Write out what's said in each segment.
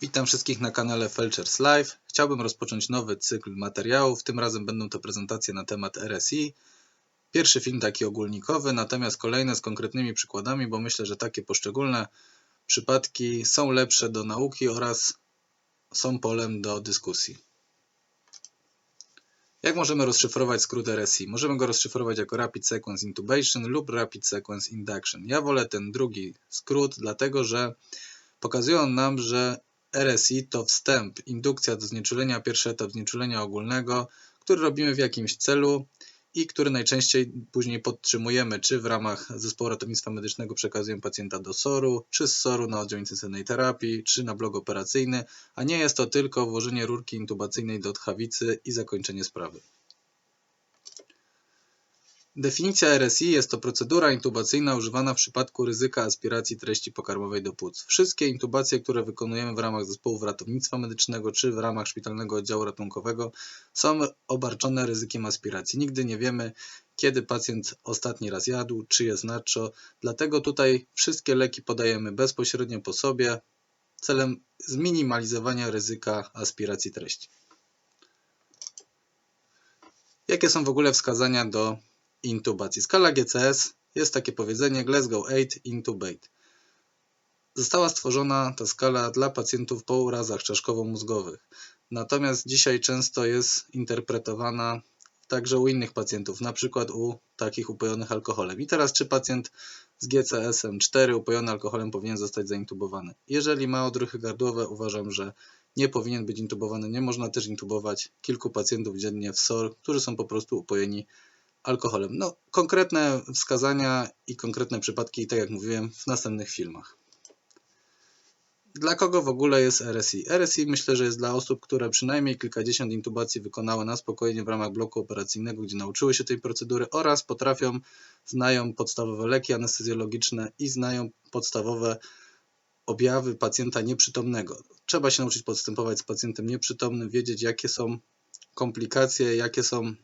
Witam wszystkich na kanale Felchers Live. Chciałbym rozpocząć nowy cykl materiałów. Tym razem będą to prezentacje na temat RSI. Pierwszy film taki ogólnikowy, natomiast kolejne z konkretnymi przykładami, bo myślę, że takie poszczególne przypadki są lepsze do nauki oraz są polem do dyskusji. Jak możemy rozszyfrować skrót RSI? Możemy go rozszyfrować jako Rapid Sequence Intubation lub Rapid Sequence Induction. Ja wolę ten drugi skrót, dlatego że pokazuje on nam, że RSI to wstęp, indukcja do znieczulenia, pierwszy etap znieczulenia ogólnego, który robimy w jakimś celu i który najczęściej później podtrzymujemy, czy w ramach zespołu ratownictwa medycznego przekazujemy pacjenta do SOR-u, czy z SOR-u na oddział intensywnej terapii, czy na blok operacyjny, a nie jest to tylko włożenie rurki intubacyjnej do tchawicy i zakończenie sprawy. Definicja RSI jest to procedura intubacyjna używana w przypadku ryzyka aspiracji treści pokarmowej do płuc. Wszystkie intubacje, które wykonujemy w ramach zespołów ratownictwa medycznego czy w ramach szpitalnego oddziału ratunkowego są obarczone ryzykiem aspiracji. Nigdy nie wiemy, kiedy pacjent ostatni raz jadł, czy jest nacho, dlatego tutaj wszystkie leki podajemy bezpośrednio po sobie celem zminimalizowania ryzyka aspiracji treści. Jakie są w ogóle wskazania do intubacji. Skala GCS jest takie powiedzenie Glasgow 8 intubate. Została stworzona ta skala dla pacjentów po urazach czaszkowo-mózgowych. Natomiast dzisiaj często jest interpretowana także u innych pacjentów, na przykład u takich upojonych alkoholem. I teraz, czy pacjent z GCS-em 4 upojony alkoholem powinien zostać zaintubowany? Jeżeli ma odruchy gardłowe, uważam, że nie powinien być intubowany. Nie można też intubować kilku pacjentów dziennie w SOR, którzy są po prostu upojeni alkoholem. No, konkretne wskazania i konkretne przypadki, tak jak mówiłem, w następnych filmach. Dla kogo w ogóle jest RSI? RSI myślę, że jest dla osób, które przynajmniej kilkadziesiąt intubacji wykonały na spokojnie w ramach bloku operacyjnego, gdzie nauczyły się tej procedury oraz potrafią, znają podstawowe leki anestezjologiczne i znają podstawowe objawy pacjenta nieprzytomnego. Trzeba się nauczyć postępować z pacjentem nieprzytomnym, wiedzieć jakie są komplikacje, jakie są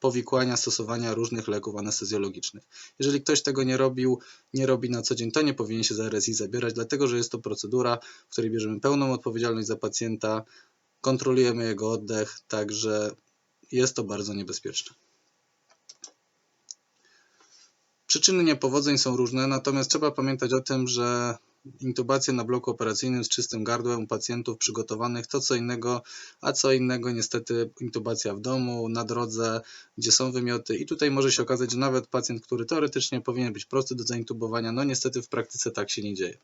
powikłania stosowania różnych leków anestezjologicznych. Jeżeli ktoś tego nie robił, nie robi na co dzień, to nie powinien się za RSI zabierać, dlatego że jest to procedura, w której bierzemy pełną odpowiedzialność za pacjenta, kontrolujemy jego oddech, także jest to bardzo niebezpieczne. Przyczyny niepowodzeń są różne, natomiast trzeba pamiętać o tym, że intubację na bloku operacyjnym z czystym gardłem u pacjentów przygotowanych to co innego, a co innego niestety intubacja w domu, na drodze, gdzie są wymioty i tutaj może się okazać, że nawet pacjent, który teoretycznie powinien być prosty do zaintubowania, no niestety w praktyce tak się nie dzieje.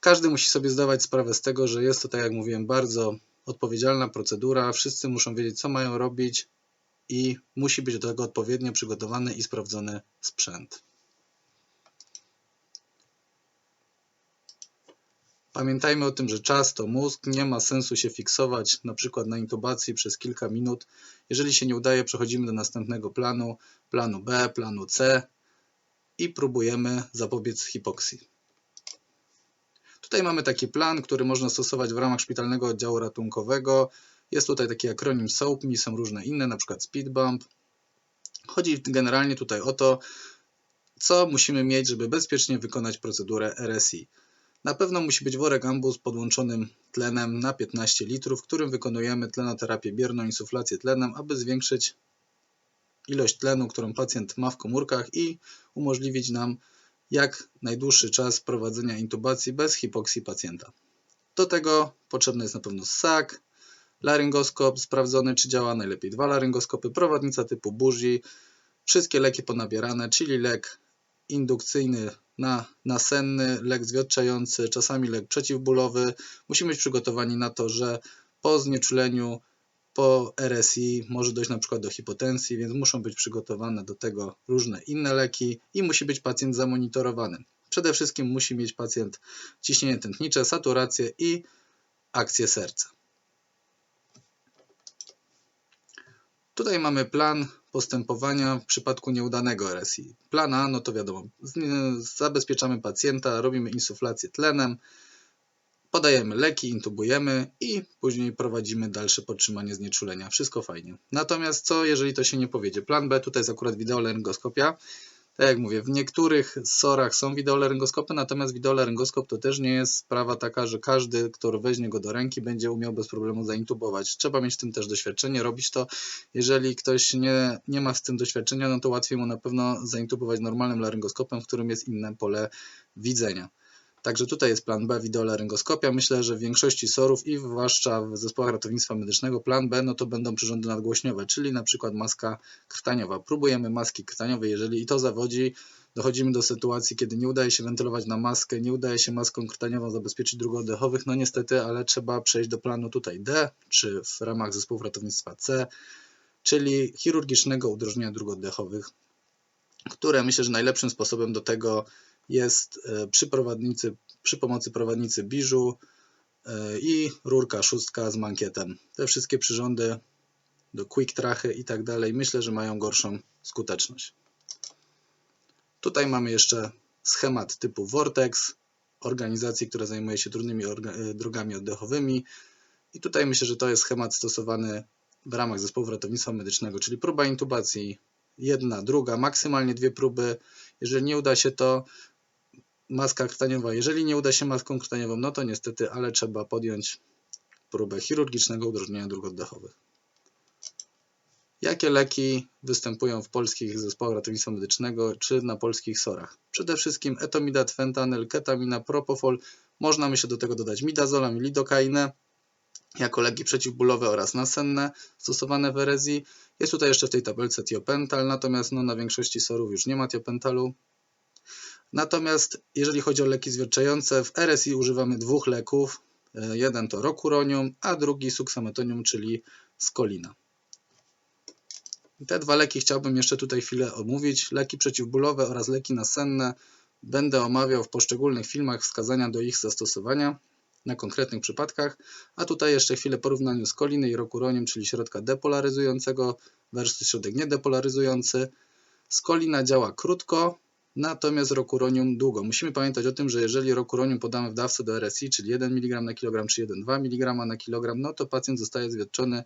Każdy musi sobie zdawać sprawę z tego, że jest to, tak jak mówiłem, bardzo odpowiedzialna procedura. Wszyscy muszą wiedzieć, co mają robić i musi być do tego odpowiednio przygotowany i sprawdzony sprzęt. Pamiętajmy o tym, że czas to mózg, nie ma sensu się fiksować na przykład na intubacji przez kilka minut. Jeżeli się nie udaje, przechodzimy do następnego planu, planu B, planu C i próbujemy zapobiec hipoksji. Tutaj mamy taki plan, który można stosować w ramach szpitalnego oddziału ratunkowego. Jest tutaj taki akronim SOAP, są różne inne, na przykład speed bump. Chodzi generalnie tutaj o to, co musimy mieć, żeby bezpiecznie wykonać procedurę RSI. Na pewno musi być worek ambus podłączonym tlenem na 15 litrów, którym wykonujemy tlenoterapię bierną, insuflację tlenem, aby zwiększyć ilość tlenu, którą pacjent ma w komórkach i umożliwić nam jak najdłuższy czas prowadzenia intubacji bez hipoksji pacjenta. Do tego potrzebny jest na pewno ssak, laryngoskop sprawdzony czy działa, najlepiej dwa laryngoskopy, prowadnica typu buzi, wszystkie leki ponabierane, czyli lek indukcyjny na nasenny, lek zwiotczający, czasami lek przeciwbólowy. Musimy być przygotowani na to, że po znieczuleniu, po RSI może dojść na przykład do hipotensji, więc muszą być przygotowane do tego różne inne leki i musi być pacjent zamonitorowany. Przede wszystkim musi mieć pacjent ciśnienie tętnicze, saturację i akcję serca. Tutaj mamy plan postępowania w przypadku nieudanego RSI. Plan A, no to wiadomo, zabezpieczamy pacjenta, robimy insuflację tlenem, podajemy leki, intubujemy i później prowadzimy dalsze podtrzymanie znieczulenia. Wszystko fajnie. Natomiast co, jeżeli to się nie powiedzie? Plan B, tutaj jest akurat wideolaryngoskopia. Tak jak mówię, w niektórych sorach są wideolaryngoskopy, natomiast wideolaryngoskop to też nie jest sprawa taka, że każdy, kto weźmie go do ręki, będzie umiał bez problemu zaintubować. Trzeba mieć w tym też doświadczenie, robić to. Jeżeli ktoś nie, nie ma z tym doświadczenia, no to łatwiej mu na pewno zaintubować normalnym laryngoskopem, w którym jest inne pole widzenia. Także tutaj jest plan B, wideolaryngoskopia. Myślę, że w większości SOR-ów i zwłaszcza w zespołach ratownictwa medycznego plan B no to będą przyrządy nadgłośniowe, czyli na przykład maska krtaniowa. Próbujemy maski krtaniowej, jeżeli i to zawodzi, dochodzimy do sytuacji, kiedy nie udaje się wentylować na maskę, nie udaje się maską krtaniową zabezpieczyć dróg oddechowych, no niestety, ale trzeba przejść do planu tutaj D, czy w ramach zespołów ratownictwa C, czyli chirurgicznego udrożnienia dróg oddechowych, które myślę, że najlepszym sposobem do tego jest e, przy, prowadnicy, przy pomocy prowadnicy biżu e, i rurka szóstka z mankietem. Te wszystkie przyrządy do quick trachy i tak dalej myślę, że mają gorszą skuteczność. Tutaj mamy jeszcze schemat typu Vortex, organizacji, która zajmuje się trudnymi e, drogami oddechowymi. I tutaj myślę, że to jest schemat stosowany w ramach zespołu ratownictwa medycznego, czyli próba intubacji, jedna, druga, maksymalnie dwie próby. Jeżeli nie uda się to, maska krtaniowa. Jeżeli nie uda się maską krtaniową, no to niestety, ale trzeba podjąć próbę chirurgicznego udrożnienia dróg oddechowych. Jakie leki występują w polskich zespołach ratownictwa medycznego czy na polskich SOR-ach? Przede wszystkim etomidat, fentanyl, ketamina, propofol. Można myślę do tego dodać midazolam i lidokainę jako leki przeciwbólowe oraz nasenne stosowane w erezji. Jest tutaj jeszcze w tej tabelce tiopental, natomiast no, na większości sorów już nie ma tiopentalu. Natomiast jeżeli chodzi o leki zwierczające, w RSI używamy dwóch leków. E, jeden to rokuronium, a drugi suksametonium, czyli skolina. Te dwa leki chciałbym jeszcze tutaj chwilę omówić. Leki przeciwbólowe oraz leki nasenne będę omawiał w poszczególnych filmach wskazania do ich zastosowania na konkretnych przypadkach, a tutaj jeszcze chwilę porównaniu skoliny i rokuronium, czyli środka depolaryzującego versus środek niedepolaryzujący. Skolina działa krótko, natomiast rokuronium długo. Musimy pamiętać o tym, że jeżeli rokuronium podamy w dawce do RSI, czyli 1 mg na kilogram czy 1,2 mg na kilogram, no to pacjent zostaje zwiadczony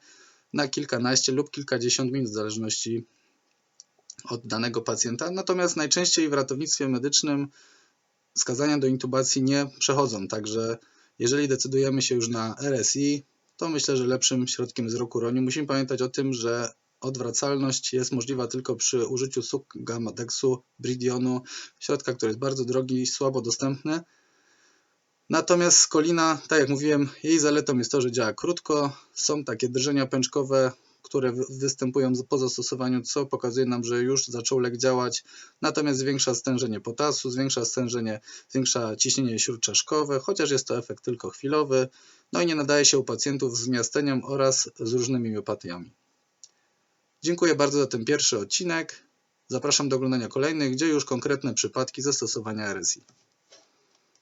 na kilkanaście lub kilkadziesiąt minut w zależności od danego pacjenta. Natomiast najczęściej w ratownictwie medycznym skazania do intubacji nie przechodzą, także jeżeli decydujemy się już na RSI, to myślę, że lepszym środkiem jest rokuronium. Musimy pamiętać o tym, że Odwracalność jest możliwa tylko przy użyciu suk gamma dexu, bridionu, środka, który jest bardzo drogi i słabo dostępny. Natomiast skolina, tak jak mówiłem, jej zaletą jest to, że działa krótko. Są takie drżenia pęczkowe, które występują po zastosowaniu, co pokazuje nam, że już zaczął lek działać. Natomiast zwiększa stężenie potasu, zwiększa stężenie, zwiększa ciśnienie śródczaszkowe, chociaż jest to efekt tylko chwilowy. No i nie nadaje się u pacjentów z miasteniem oraz z różnymi miopatiami. Dziękuję bardzo za ten pierwszy odcinek. Zapraszam do oglądania kolejnych, gdzie już konkretne przypadki zastosowania RSI.